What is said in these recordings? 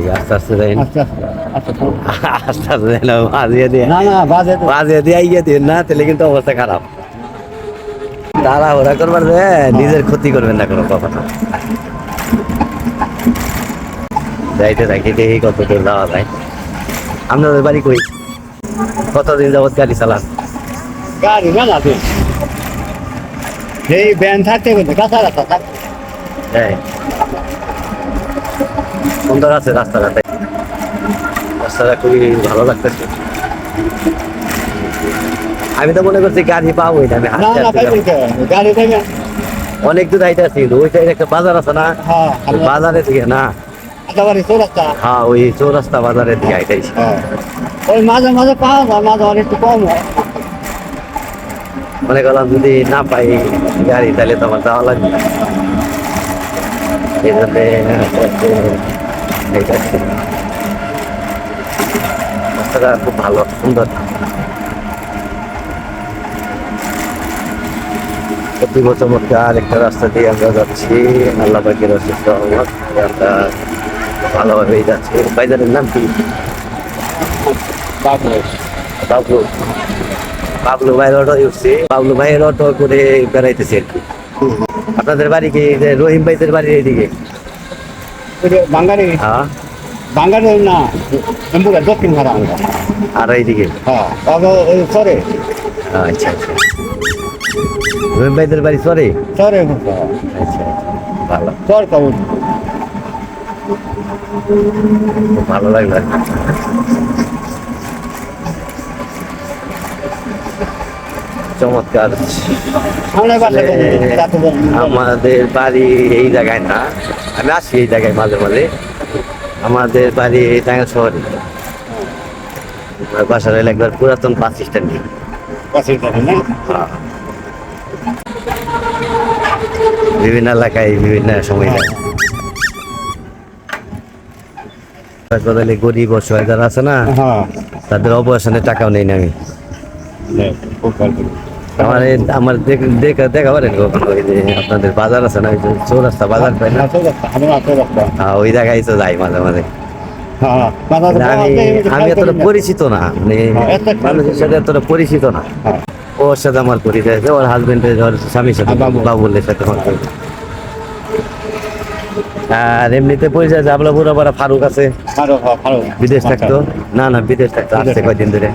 ঠিক আস্তে আস্তে যাই তো। আস্তে আস্তে যাই না বাজিয়ে দিয়ে। না না বাজে বাজিয়ে দিয়ে আইয়ে দিন না তাহলে কিন্তু অবস্থা খারাপ। তারা করবার যে নিজের ক্ষতি করবেন না কোনো কথা যাইতে থাকি দেখি কত দূর যাওয়া যায়। আপনাদের বাড়ি কই? কতদিন যাবত গাড়ি চালান? গাড়ি না এই ব্যান থাকতে কাঁচা রাস্তা থাকতে হ্যাঁ। সুন্দর আছে রাস্তাঘাটে। রাস্তাটা খুবই ভালো লাগতেছে। আমি তো মনে করছি গাড়ি পাবোই না আমি অনেক দূর হাইতে আছি ওই সাইডে একটা বাজার আছে না? হ্যাঁ ওই বাজারে থেকে না? চৌরাস্তা। হ্যাঁ ওই চৌরাস্তা বাজারের দিকে হাইটাইছি হ্যাঁ। ওই মাঝে মাঝে পাওয়া যায় মাঝে কম হয়। মনে করলাম যদি না পাই গাড়ি তাহলে তো আমার যাওয়া লাগবে এই জন্যে হাইটাচ্ছি। রাস্তাটা খুব ভালো সুন্দর। অতীব চমৎকার একটা রাস্তা দিয়ে আমরা যাচ্ছি। আল্লাহ অশেষ রহমত আমরা ভালোভাবেই যাচ্ছি। বাইদারের নাম কি? বাবলু। বাবলু। ভাইয়ের অটো উঠছি। বাবলু ভাইয়ের অটো করে বেড়াইতেছি আর কি। আপনাদের বাড়ি কি? রহিম ভাইদের বাড়ির এইদিকে? বাঙালি বাঙালি না এম্বুরা দক্ষিণ ভাড়া আমরা আর এইদিকে হ্যাঁ সরে আচ্ছা আচ্ছা রহিম ভাইদের বাড়ি সরে সরে আচ্ছা ভালো সর খুব ভালো লাগল আর কি। চমৎকার। আমাদের বাড়ি এই জায়গায় না আমি আসি এই জায়গায় মাঝে মাঝে। আমাদের বাড়ি টাঙ্গা শহরে। বাসার একবার পুরাতন বাস স্ট্যান্ড। না? বিভিন্ন এলাকায় বিভিন্ন সময়। যায় হাসপাতালে গরিব অসহায় যারা আছে না হ্যাঁ। তাদের অপারেশনের টাকাও নেই না আমি। আমার আমার দেখা দেখা পারেন কখনো। ওই যে আপনাদের বাজার আছে না ওই যে চৌরাস্তা বাজার পাই না? হ্যাঁ, ওই জায়গায় তো যাই মাঝে মাঝে। হ্যাঁ মানে আমি এতটা পরিচিত না মানে হ্যাঁ, মানুষের সাথে এতটা পরিচিত না। হ্যাঁ। ওর সাথে আমার পরিচয় আছে ওর হাজবেন্ডের ওর স্বামীর সাথে হ্যাঁ, বাবু। বাবুলের সাথে আমার আর এমনিতে পরিচয় আছে আপনার বুড়ো বড় ফারুক আছে ভালো বিদেশ থাকতো? না না বিদেশ থাকতো আসছে। কয়দিন ধরে।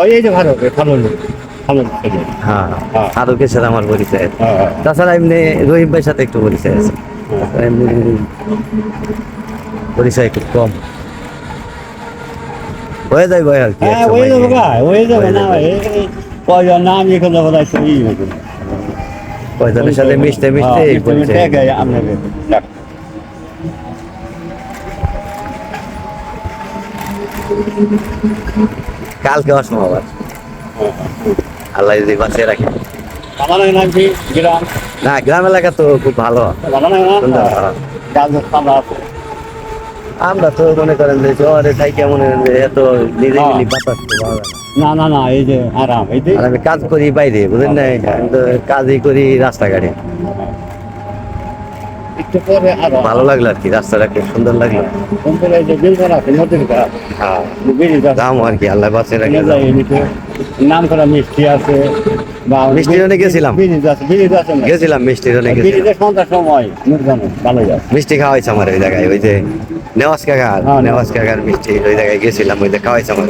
ওই এই যে ভালো ভালো হ্যাঁ হ্যাঁ। ফারুকের সাথে আমার পরিচয় আছে। হ্যাঁ তাছাড়া এমনি রহিম ভাইয়ের সাথে একটু পরিচয় আছে। এমনি পরিচয় খুব কম। হয়ে ভাই আর কি হ্যাঁ যাব হয়ে যাবে। এই কয়জন নাম এখানে তো ই কয়জনের সাথে মিশতে মিশতে হ্যাঁ। কালকে অসময় আবার। আল্লাহ যদি বাঁচিয়ে রাখে। না গ্রাম। এলাকা তো খুব ভালো। আমরা তো মনে করেন যে শহরে থাকি মনে এত নিজে। মিলি বাতাস না। না না এই যে আরাম এই যে আমি কাজ করি বাইরে বুঝলেন না? কাজই করি রাস্তাঘাটে। ভালো লাগল আর কি রাস্তাটা খুব সুন্দর লাগল। হ্যাঁ। দাম আর কি আল্লাহ বাঁচিয়ে রাখে। নাম করা মিষ্টি আছে বা মিষ্টি জন্য গেছিলাম। গেছিলাম মিষ্টি গাছ সন্ধ্যার সময় ভালো যায় মিষ্টি খাওয়াইছে আমার ওই জায়গায় ওই যে নেওয়াজ কাকার হ্যাঁ, নেওয়াজ কাকার মিষ্টি ওই জায়গায় গেছিলাম ওই যে খাওয়াইছে আমার।